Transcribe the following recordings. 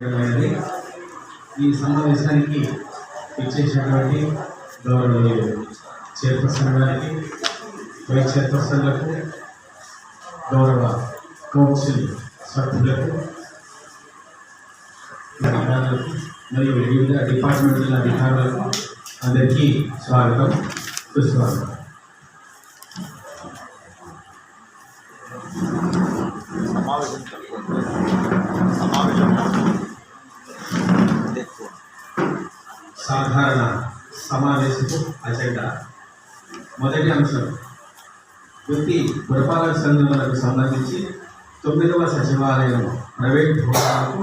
అనేది ఈ సమావేశానికి ఇచ్చేసినటువంటి గౌరవనీయులు చైర్పర్సన్ గారికి వైస్ చైర్పర్సన్లకు గౌరవ కౌన్సిల్ సభ్యులకు అధికారులకు మరియు వివిధ డిపార్ట్మెంట్ల అధికారులకు అందరికీ స్వాగతం సుస్వాగతం సమావేశం సమావేశం సాధారణ సమావేశపు అజెండా. మొదటి అంశం వృత్తి పురపాలక సంఘములకు సంబంధించి తొమ్మిదవ సచివాలయం ప్రైవేట్ భవనాలకు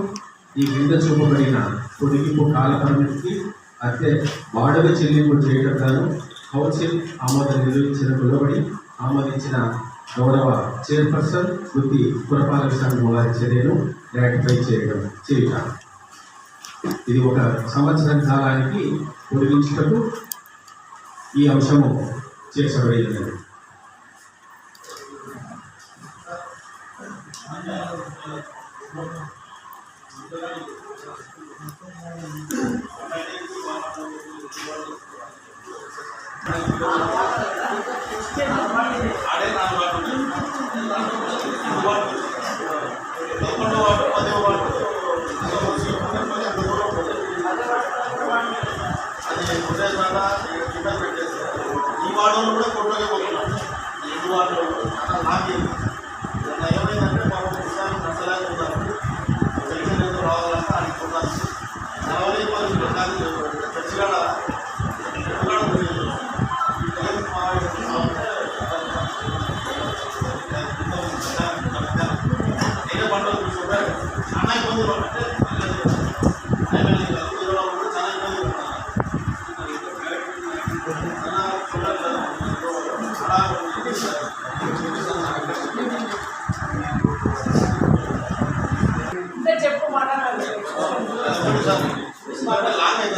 ఈ క్రింద చూపబడిన పొడిగింపు కాల పరిమితికి అద్దె వాడక చెల్లింపు చేయటం కౌన్సిల్ ఆమోదం నిర్వహించిన కులబడి ఆమోదించిన గౌరవ చైర్పర్సన్ వృత్తి పురపాలక సంఘం వారి చర్యను రాటిఫై చేయడం. చేయుట ఇది ఒక సంవత్సరం కాలానికి పొడిగించుటకు ఈ అంశము చేర్చబడింది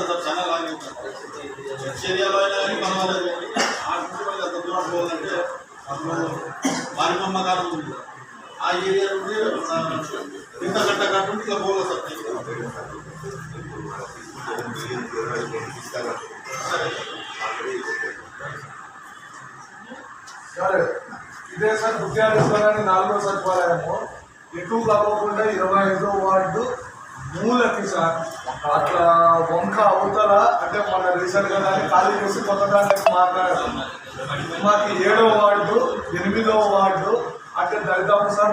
సార్ చాలా ఏరియాలో అయినా కానీ పర్వాలేదు ఆ చుట్టుపక్కల ఎంత దూరం పోవాలంటే మారిమమ్మ గారు ఉంది ఆ ఏరియా నుండి ఇంత గంట గంట ఇట్లా పోవాలి సార్ సరే ఇదే సార్ విద్యార్థి నాలుగో సచివాలయము ఎటు కాకుండా ఇరవై ఐదో వార్డు మూలకి సార్. అట్లా వంక అవుతారా అంటే మన రీసెంట్గా దాన్ని ఖాళీ చేసి కొత్త దానికి మాట్లాడారు. మాకు ఏడో వార్డు ఎనిమిదవ వార్డు అంటే దరిదాపు సార్